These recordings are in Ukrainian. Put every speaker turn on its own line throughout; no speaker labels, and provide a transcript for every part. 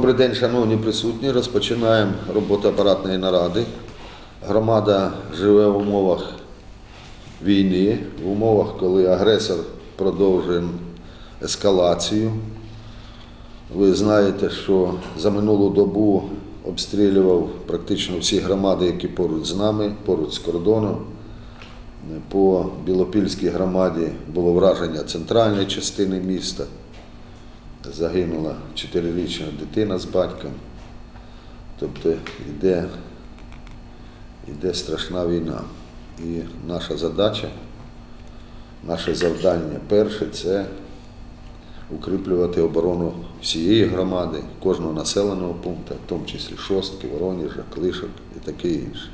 Добрий день, шановні присутні. Розпочинаємо роботу апаратної наради. Громада живе в умовах війни, в умовах, коли агресор продовжує ескалацію. Ви знаєте, що за минулу добу обстрілював практично всі громади, які поруч з нами, поруч з кордоном. По Білопільській громаді було враження центральної частини міста. Загинула чотирирічна дитина з батьком. Тобто йде, йде страшна війна. І наша задача, наше завдання перше це укріплювати оборону всієї громади, кожного населеного пункту, в тому числі Шостки, Воронежа, Клишок і таке інше.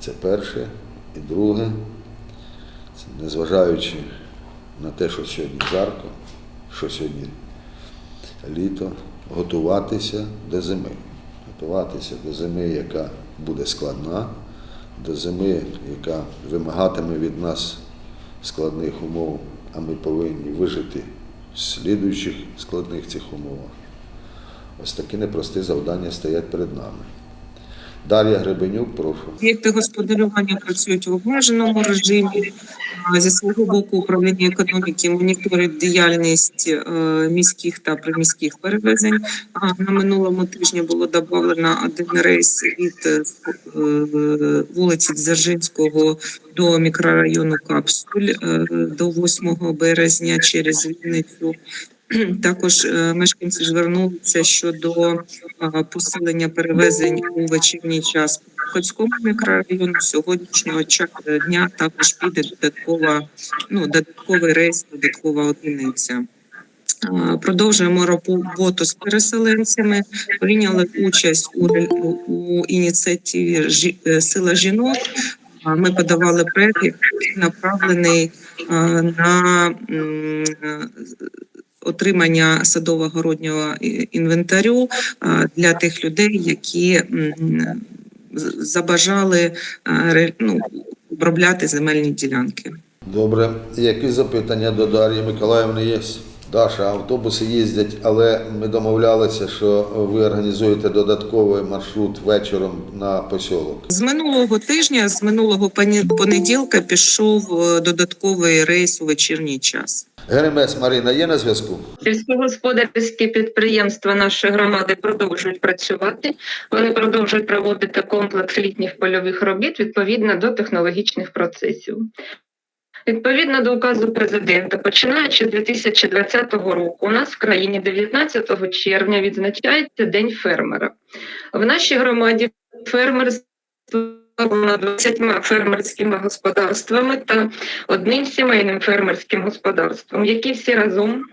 Це перше. І друге, незважаючи на те, що сьогодні жарко, що сьогодні літо, готуватися до зими. Готуватися до зими, яка буде складна, до зими, яка вимагатиме від нас складних умов, а ми повинні вижити в слідуючих складних цих умовах. Ось такі непрості завдання стоять перед нами. Дар'я Гребенюк, прошу.
Об'єкти господарювання працюють в обмеженому режимі. Зі свого боку управління економіки моніторить діяльність е, міських та приміських перевезень. На минулому тижні було додано один рейс від е, е, вулиці Дзержинського до мікрорайону Капсуль до 8 березня через Вінницю. Також е, мешканці звернулися щодо е, посилення перевезень у вечірній час по Хотському мікрорайону. Сьогоднішнього дня також піде додаткова, ну, додатковий рейс, додаткова одиниця. Е, Продовжуємо роботу з переселенцями. Прийняли участь у, у ініціативі е, Сила жінок. Ми подавали проект, направлений е, на е, отримання садово-городнього інвентарю для тих людей, які забажали ну, обробляти земельні ділянки.
Добре. Які запитання до Дар'ї Миколаївни є? Даша, автобуси їздять, але ми домовлялися, що ви організуєте додатковий маршрут вечором на посілок.
З минулого тижня, з минулого понеділка, пішов е, додатковий рейс у вечірній час.
Геремес Марина є на зв'язку?
Сільськогосподарські підприємства нашої громади продовжують працювати. Вони продовжують проводити комплекс літніх польових робіт відповідно до технологічних процесів. Відповідно до указу президента, починаючи з 2020 року, у нас в країні 19 червня відзначається День фермера. В нашій громаді фермерство 20 фермерськими господарствами та одним сімейним фермерським господарством, які всі разом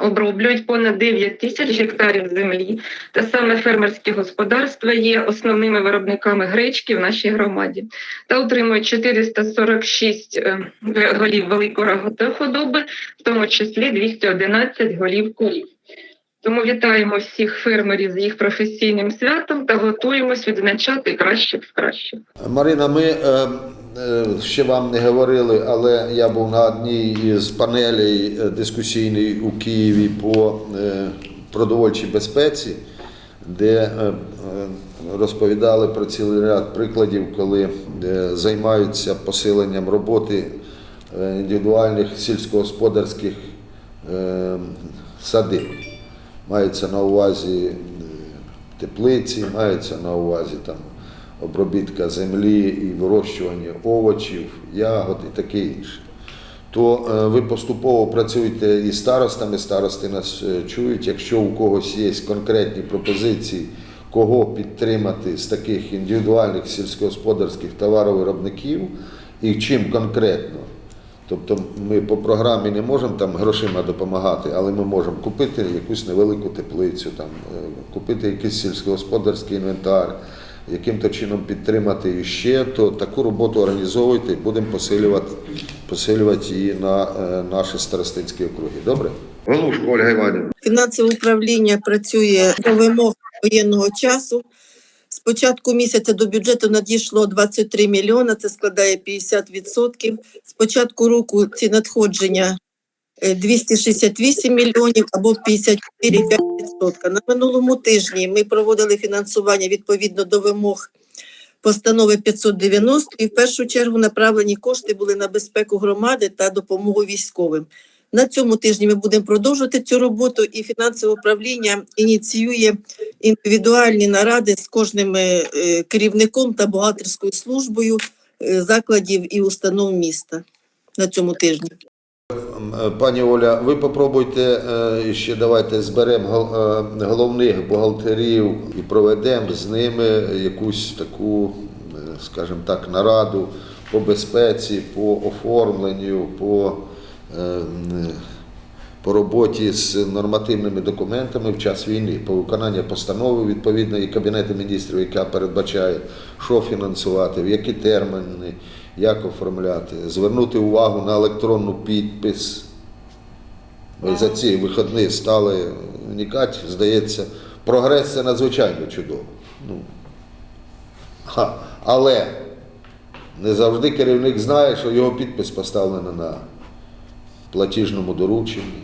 оброблюють понад 9 тисяч гектарів землі. Та саме фермерські господарства є основними виробниками гречки в нашій громаді та утримують 446 е, голів великої худоби, в тому числі 211 голів курів. Тому вітаємо всіх фермерів з їх професійним святом та готуємось відзначати кращих з кращих.
Марина, ми е, е, ще вам не говорили, але я був на одній із панелей е, дискусійній у Києві по е, продовольчій безпеці, де е, е, розповідали про цілий ряд прикладів, коли е, займаються посиленням роботи індивідуальних сільськогосподарських е, садиб. Мається на увазі е, теплиці, мається на увазі там обробітка землі і вирощування овочів, ягод і таке інше. То е, ви поступово працюєте із старостами, старости нас е, чують. Якщо у когось є конкретні пропозиції, кого підтримати з таких індивідуальних сільськогосподарських товаровиробників і чим конкретно. Тобто ми по програмі не можемо там грошима допомагати, але ми можемо купити якусь невелику теплицю, там, е, купити якийсь сільськогосподарський інвентар, яким-то чином підтримати іще, то таку роботу організовуйте і будемо посилювати, посилювати її на е, наші старостинські округи. Добре? Галушко Ольга Іванівна.
Фінансове управління працює до вимог воєнного часу. З початку місяця до бюджету надійшло 23 мільйони, це складає 50%. З початку року ці надходження е, 268 мільйонів або 54,5%. На минулому тижні ми проводили фінансування відповідно до вимог постанови 590 і в першу чергу направлені кошти були на безпеку громади та допомогу військовим. На цьому тижні ми будемо продовжувати цю роботу, і фінансове управління ініціює індивідуальні наради з кожним е, керівником та бухгалтерською службою е, закладів і установ міста на цьому тижні.
Пані Оля, ви попробуйте е, ще давайте зберемо головних бухгалтерів і проведемо з ними якусь таку, скажімо так, нараду по безпеці, по оформленню, по, по роботі з нормативними документами в час війни, по виконанню постанови відповідної Кабінету міністрів, яка передбачає, що фінансувати, в які терміни, як оформляти, звернути увагу на електронну підпис. Ми за ці вихідні стали вникати, здається, прогрес це надзвичайно чудово. Ну, але не завжди керівник знає, що його підпис поставлений на платіжному дорученні.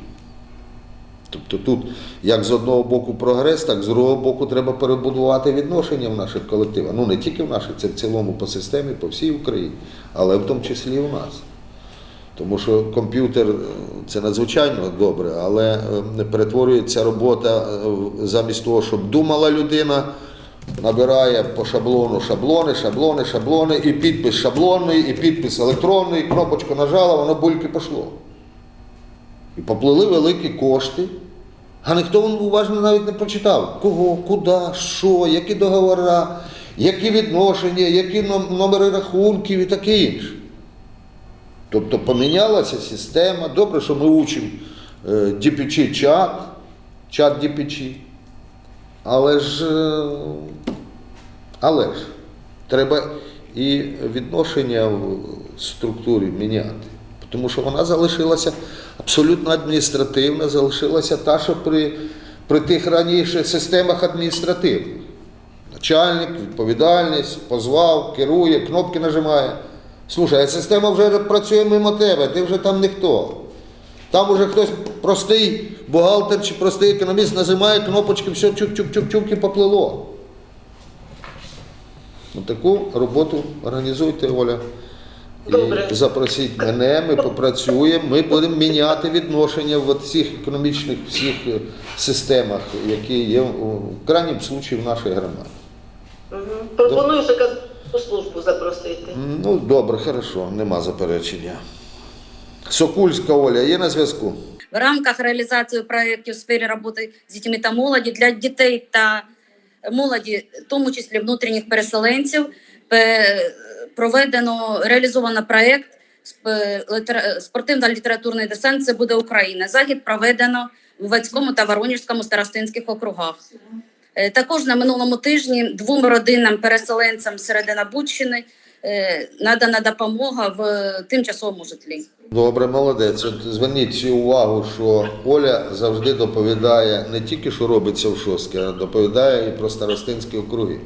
Тобто тут як з одного боку прогрес, так з другого боку треба перебудувати відношення в наших колективах. Ну не тільки в наших, це в цілому по системі, по всій Україні, але в тому числі і у нас. Тому що комп'ютер е, це надзвичайно добре, але е, перетворюється робота е, замість того, щоб думала людина, набирає по шаблону шаблони, шаблони, шаблони, і підпис шаблонний, і підпис електронний, кнопочку нажала, воно бульки пішло. І поплили великі кошти, а ніхто уважно навіть не прочитав, кого, куди, що, які договори, які відношення, які номери рахунків і таке інше. Тобто помінялася система. Добре, що ми учимо е, DPC чат, чат DPC. Але ж, е, але ж треба і відношення в структурі міняти. Тому що вона залишилася абсолютно адміністративна, залишилася та, що при, при тих раніше системах адміністративних. Начальник, відповідальність, позвав, керує, кнопки нажимає. Слушай, а система вже працює мимо тебе, ти вже там ніхто. Там уже хтось простий бухгалтер чи простий економіст нажимає кнопочки, все чук-чук-чук-чук і поплило. Ну, таку роботу організуйте, Оля. І запросіть мене, ми попрацюємо, ми будемо міняти відношення в цих економічних всіх е, системах, які є в в крайньому случаї в нашій громаді.
Пропоную ще казну службу запросити.
Ну, добре, хорошо, нема заперечення. Сокульська Оля є на зв'язку?
в рамках реалізації проєктів у сфері роботи з дітьми та молоді для дітей та молоді, в тому числі внутрішніх переселенців, пе- проведено реалізовано проєкт сп- літера- спортивно-літературний десант. Це буде Україна. Захід проведено в Вацькому та Воронежському старостинських округах. Е, Також на минулому тижні двом родинам переселенцям середина Буччини е, надана допомога в тимчасовому житлі.
Добре, молодець. От зверніть увагу, що Оля завжди доповідає не тільки, що робиться в Шостці, а доповідає і про старостинські округи.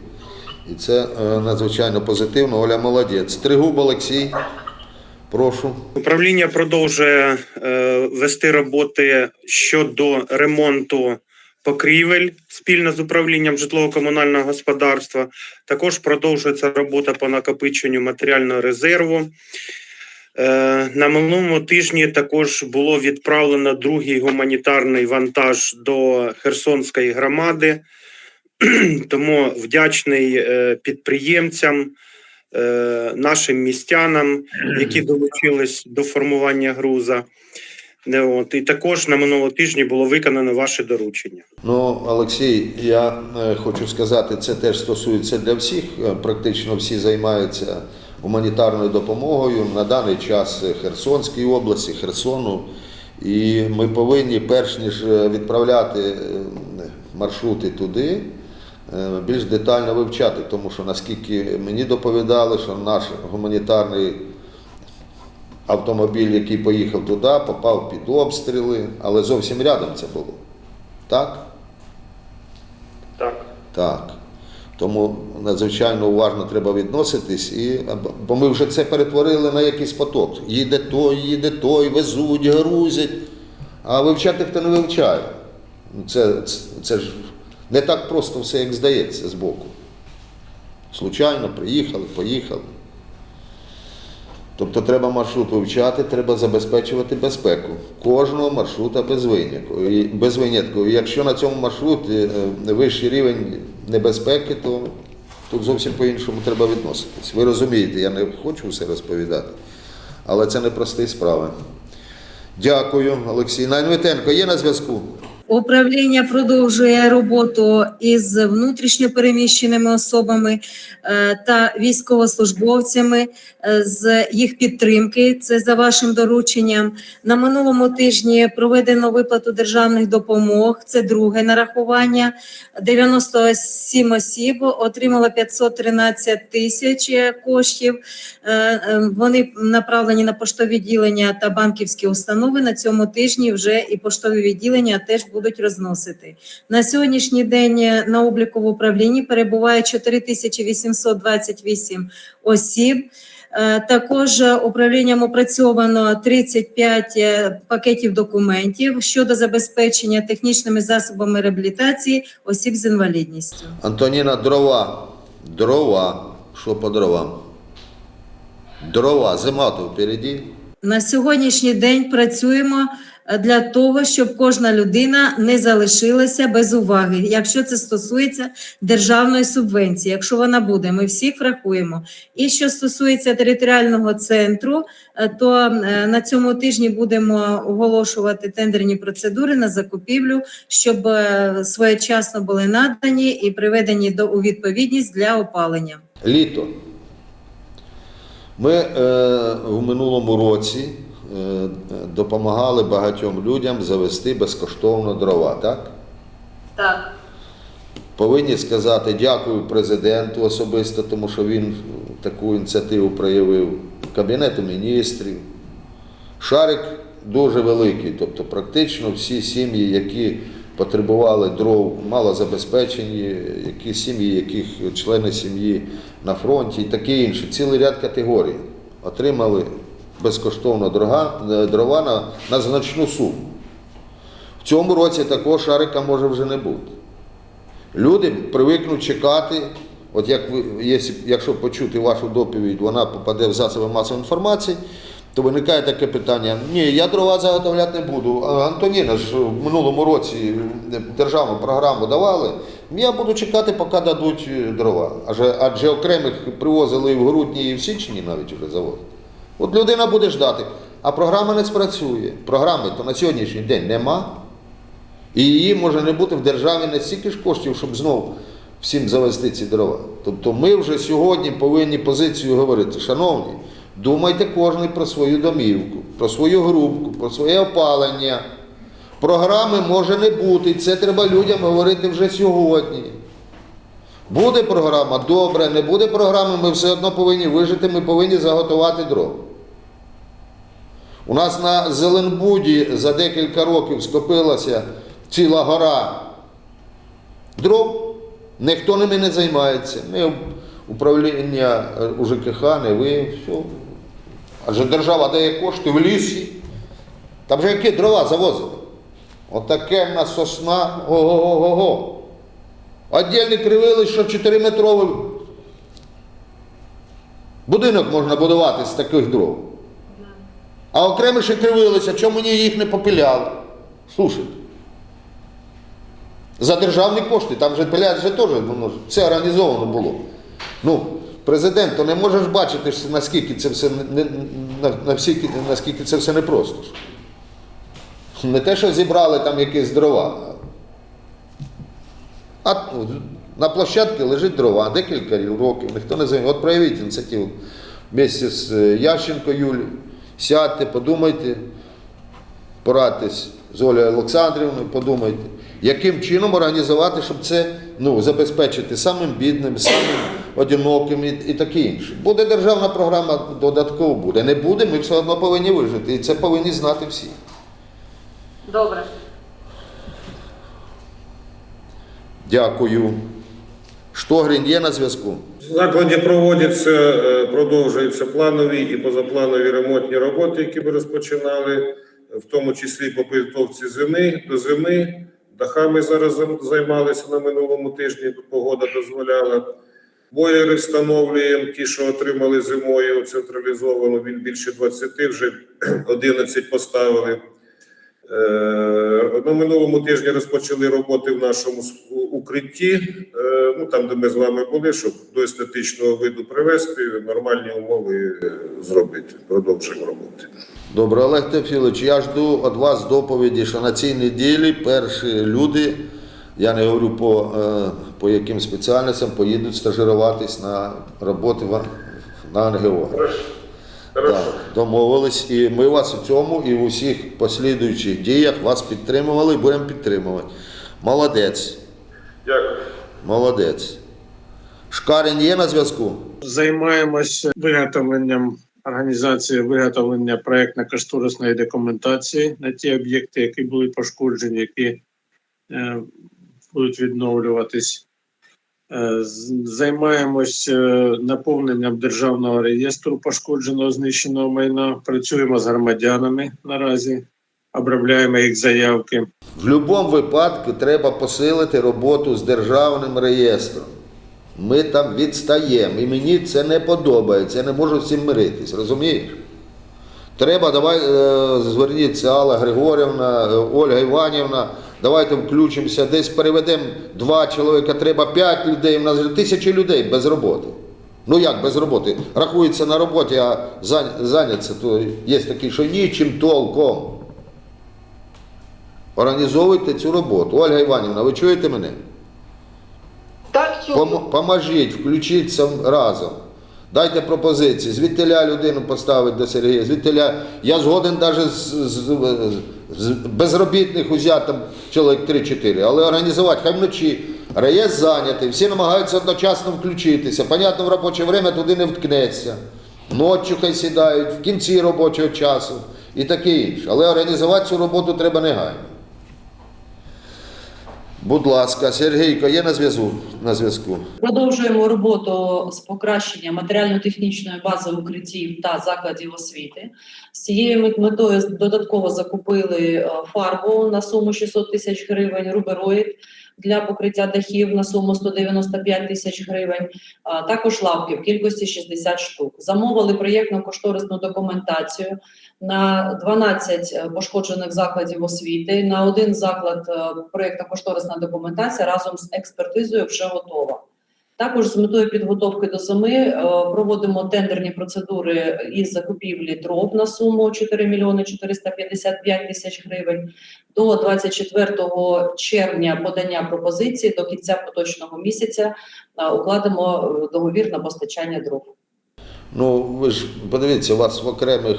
І це е, надзвичайно позитивно. Оля молодець. Тригуб Олексій, прошу.
Управління продовжує е, вести роботи щодо ремонту покрівель спільно з управлінням житлово-комунального господарства. Також продовжується робота по накопиченню матеріального резерву. Е, на минулому тижні також було відправлено другий гуманітарний вантаж до Херсонської громади. Тому вдячний е, підприємцям, е, нашим містянам, які долучились до формування груза. Не, От, і також на минулого тижні було виконано ваше доручення.
Ну, Олексій, я е, хочу сказати, це теж стосується для всіх. Практично всі займаються гуманітарною допомогою на даний час Херсонській області, Херсону. І ми повинні, перш ніж відправляти маршрути туди, більш детально вивчати, тому що наскільки мені доповідали, що наш гуманітарний автомобіль, який поїхав туди, попав під обстріли, але зовсім рядом це було. Так?
Так.
Так. Тому надзвичайно уважно треба відноситись, і, бо ми вже це перетворили на якийсь поток. Їде той, їде той, везуть, грузять. А вивчати хто не вивчає. Це, це, це ж не так просто все, як здається збоку. Случайно приїхали, поїхали. Тобто треба маршрут вивчати, треба забезпечувати безпеку кожного маршрута без винятку. Без винятку. Якщо на цьому маршруті е, вищий рівень небезпеки, то тут зовсім по-іншому треба відноситись. Ви розумієте, я не хочу все розповідати, але це непрості справи. Дякую, Олексій. Найнвитенко є на зв'язку?
Управління продовжує роботу із внутрішньо переміщеними особами е, та військовослужбовцями е, з їх підтримки. Це за вашим дорученням. На минулому тижні проведено виплату державних допомог. Це друге нарахування. 97 осіб отримало 513 тисяч коштів. Е, Вони направлені на поштові відділення та банківські установи. На цьому тижні вже і поштові відділення теж будуть розносити. На сьогоднішній день е, на обліку в управлінні перебуває 4828 осіб. Е, Також е, управлінням опрацьовано 35 е, пакетів документів щодо забезпечення технічними засобами реабілітації осіб з інвалідністю.
Антоніна, дрова. Дрова. Що по дровам? Дрова, зима то впереді.
На сьогоднішній день працюємо для того, щоб кожна людина не залишилася без уваги, якщо це стосується державної субвенції, якщо вона буде, ми всіх врахуємо. І що стосується територіального центру, е, то е, на цьому тижні будемо оголошувати тендерні процедури на закупівлю, щоб е, своєчасно були надані і приведені до у відповідність для опалення.
Літо. Ми е, в минулому році допомагали багатьом людям завести безкоштовно дрова, так?
Так.
Повинні сказати дякую президенту особисто, тому що він таку ініціативу проявив Кабінету міністрів. Шарик дуже великий, тобто практично всі сім'ї, які потребували дров, малозабезпечені, які сім'ї, яких члени сім'ї на фронті і таке інше, цілий ряд категорій отримали безкоштовно дрова, дрова на, на значну суму. В цьому році такого шарика може вже не бути. Люди привикнуть чекати, от як ви, якщо, почути вашу доповідь, вона попаде в засоби масової інформації, то виникає таке питання: ні, я дрова заготовляти не буду. Антоніна ж в минулому році державну програму давали. Я буду чекати, поки дадуть е, дрова. Адже, адже окремих привозили і в грудні, і в січні навіть вже завод. От людина буде ждати, а програма не спрацює. Програми то на сьогоднішній день нема. І її може не бути в державі не стільки ж коштів, щоб знов всім завести ці дрова. Тобто ми вже сьогодні повинні позицію говорити, шановні, думайте кожен про свою домівку, про свою грубку, про своє опалення. Програми може не бути, це треба людям говорити вже сьогодні. Буде програма, добре, не буде програми, ми все одно повинні вижити, ми повинні заготувати дров. У нас на Зеленбуді за декілька років скопилася ціла гора дров, ніхто ними не займається. Не управління е, УЖКХ, не ви, все. Адже держава дає кошти в лісі. Там вже які дрова завозили. Отаке в нас сосна, ого-го-го-го. Отдільні кривили, що 4-метровий будинок можна будувати з таких дров. А окремо ще кривилися, чому мені їх не попиляли? Слушайте. За державні кошти, там же пилять вже теж, воно все організовано було. Ну, президент, то не можеш бачити, наскільки це все не, на, на всі- наскільки це все непросто. Не те, що зібрали там якісь дрова. А на площадці лежить дрова, декілька років, ніхто не займає. От проявіть ініціативу вместе з е, Ященко Юлією. Сядьте, подумайте, порадьтесь з Олею Олександрівною, подумайте, яким чином організувати, щоб це ну, забезпечити самим бідним, самим одиноким і, і таке інше. Буде державна програма, додатково буде. Не буде, ми все одно повинні вижити. І це повинні знати всі.
Добре.
Дякую. Штогрін є на зв'язку?
Закладі проводяться, е, продовжуються планові і позапланові ремонтні роботи, які ми розпочинали в тому числі по підготовці зими до зими. Дахами зараз займалися на минулому тижні, погода дозволяла. Боєри встановлюємо, ті, що отримали зимою централізовано, він більше 20, вже 11 поставили. Е, На минулому тижні розпочали роботи в нашому укритті, е, ну там, де ми з вами були, щоб до естетичного виду привести, нормальні умови е, зробити. Продовжуємо роботи.
Добре, Олег Тефілович, я жду від вас доповіді, що на цій неділі перші люди, я не говорю по, по яким спеціальностям, поїдуть стажируватись на роботи на НГО.
Хорошо.
Так, домовились, і ми вас у цьому і в усіх послідуючих діях вас підтримували і будемо підтримувати. Молодець,
Дякую.
молодець. Шкарін є на зв'язку?
Займаємося виготовленням організації виготовлення проєктно-кошторисної документації на ті об'єкти, які були пошкоджені, які е, будуть відновлюватись. Е, з- Займаємось е, наповненням державного реєстру пошкодженого знищеного майна. Працюємо з громадянами наразі, обробляємо їх заявки.
В будь-якому випадку треба посилити роботу з державним реєстром. Ми там відстаємо, і мені це не подобається. Я не можу з цим миритись, розумієш? Треба, давай е, зверніться Алла Григорівна, Ольга Іванівна, давайте включимося, десь переведемо два чоловіка, треба п'ять людей, у нас тисячі людей без роботи. Ну як без роботи? Рахується на роботі, а зайня- зайняться, то є такі, що нічим толком. Організовуйте цю роботу. Ольга Іванівна, ви чуєте мене?
Так, чую.
Пом- Поможіть, включіться разом. Дайте пропозиції. Звідтиля людину поставити до Сергія. Звідтиля я згоден навіть з, безробітних узяти там чоловік 3-4, але організувати, хай вночі реєстр зайнятий, всі намагаються одночасно включитися. Понятно, в робоче время туди не вткнеться. Ночі хай сідають, в кінці робочого часу і таке інше. Але організувати цю роботу треба негайно. Будь ласка, Сергійко, є на зв'язку? На зв'язку.
Продовжуємо роботу з покращення матеріально-технічної бази укриттів та закладів освіти. З цією мет- метою додатково закупили е, фарбу на суму 600 тисяч гривень, рубероїд для покриття дахів на суму 195 тисяч гривень, а також лавки в кількості 60 штук. Замовили проєктно-кошторисну документацію на 12 е, пошкоджених закладів освіти. На один заклад е, проєктно-кошторисна документація разом з експертизою вже готова. Також з метою підготовки до зими е, проводимо тендерні процедури із закупівлі дров на суму 4 мільйони 455 тисяч гривень. До 24 червня подання пропозиції до кінця поточного місяця е, укладемо е, договір на постачання дров.
Ну, ви ж подивіться, у вас в окремих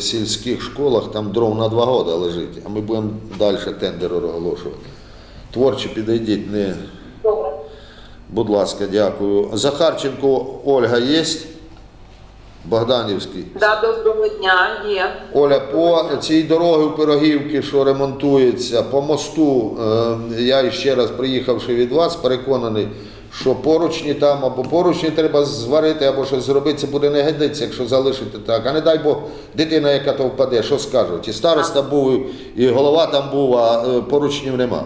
сільських школах там дров на два роки лежить, а ми будемо далі тендер оголошувати. Творчі підійдіть, не. Будь ласка, дякую. Захарченко Ольга є? Богданівський.
Да, доброго дня, є.
Оля, по цій дорогі в Пирогівки, що ремонтується, по мосту, е, я ще раз приїхавши від вас, переконаний, що поручні там або поручні треба зварити, або щось зробити, це буде не годиться, якщо залишити так. А не дай Бог, дитина, яка то впаде, що скажуть? І староста був, і голова там був, а е, поручнів нема.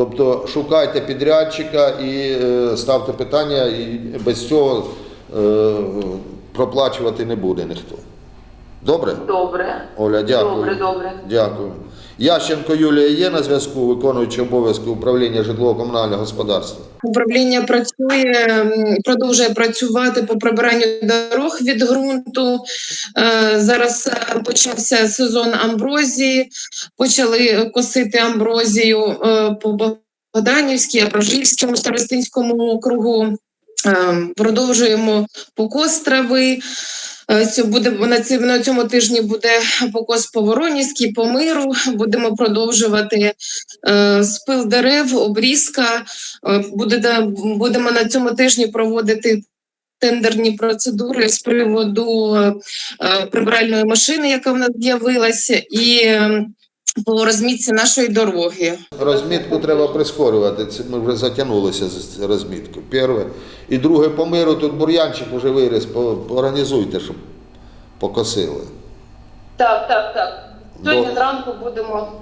Тобто шукайте підрядчика і е, ставте питання, і без цього е, проплачувати не буде ніхто. Добре?
Добре.
Оля, дякую.
Добре, добре.
Дякую. Ященко Юлія є на зв'язку, виконуючи обов'язки управління житлово-комунального господарства.
Управління працює, продовжує працювати по прибиранню дорог від ґрунту. Е, Зараз е, почався сезон амброзії, почали косити амброзію е, по Богданівській, Абражівському, Старостинському округу. Е, Продовжуємо покос трави. Е, Буде на цьому, тижні буде покос по Воронівській, по миру. Будемо продовжувати е, спил дерев, обрізка. Е, Буде, да- будемо на цьому тижні проводити тендерні процедури з приводу прибиральної машини, яка в нас з'явилася, і е, по розмітці нашої дороги.
Розмітку треба прискорювати. Це ми вже затягнулися з розміткою. Перше. І друге, по миру тут бур'янчик вже виріс, організуйте, щоб покосили.
Так, так, так. Сьогодні зранку будемо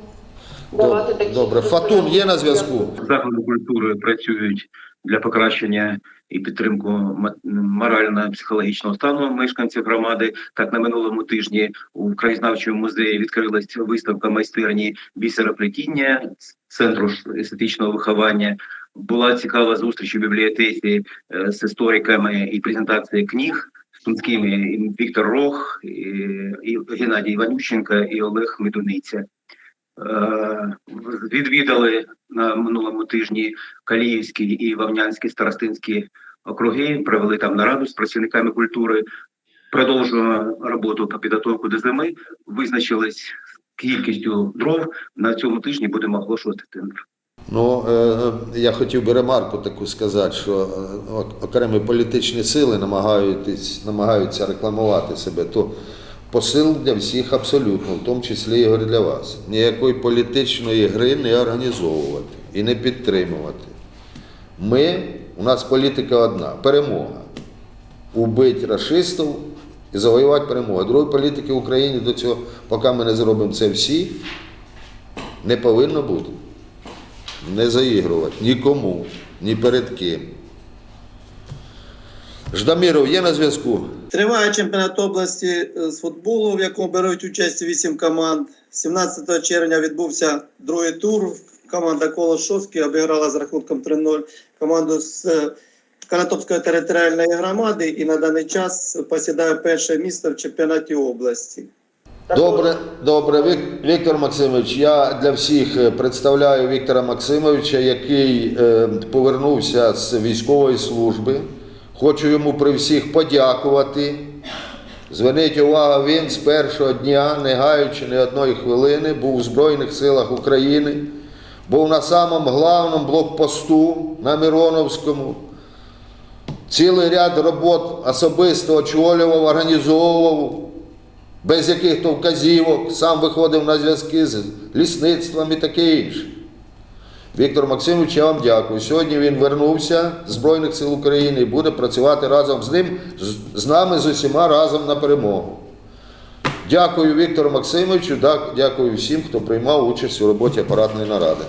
давати
Добре,
такі.
добре. Фатун є на зв'язку?
Заклади культури працюють для покращення і підтримку морально-психологічного стану мешканців громади. Так на минулому тижні у краєзнавчому музеї відкрилась виставка майстерні бісероплетіння центру естетичного виховання. Була цікава зустріч у бібліотеці е, з істориками і презентація книг Сумськими Віктор Рох, і, Геннадій Іванющенко і Олег Медуниця. Е, відвідали на минулому тижні Каліївський і Вовнянський старостинські округи, провели там нараду з працівниками культури. Продовжуємо роботу по підготовку до зими. Визначились кількістю дров. На цьому тижні будемо оголошувати тендер.
Ну, е, я хотів би ремарку таку сказати, що е, окремі політичні сили намагаються, намагаються рекламувати себе. То посил для всіх абсолютно, в тому числі і для вас. Ніякої політичної гри не організовувати і не підтримувати. Ми, у нас політика одна перемога. Убити расистів і завоювати перемогу. Другої політики в Україні до цього, поки ми не зробимо це всі, не повинно бути не заігрувати нікому, ні перед ким. Ждаміров є на зв'язку?
Триває чемпіонат області е, з футболу, в якому беруть участь 8 команд. 17 червня відбувся другий тур. Команда Колошовський обіграла з рахунком 3-0 команду з е, Канатопської територіальної громади і на даний час посідає перше місце в чемпіонаті області.
Добре, добре. Вік- Віктор Максимович, я для всіх е, представляю Віктора Максимовича, який повернувся з військової служби. Хочу йому при всіх подякувати. Зверніть увагу, він з першого дня, не гаючи ні одної хвилини, був у Збройних силах України, був на самому главному блокпосту на Мироновському. Цілий ряд робот особисто очолював, організовував без яких-то вказівок, сам виходив на зв'язки з лісництвом і таке інше. Віктор Максимович, я вам дякую. Сьогодні він вернувся з Збройних сил України і буде працювати разом з ним, з- нами, з усіма разом на перемогу. Дякую Віктору Максимовичу, дякую всім, хто приймав участь у роботі апаратної наради.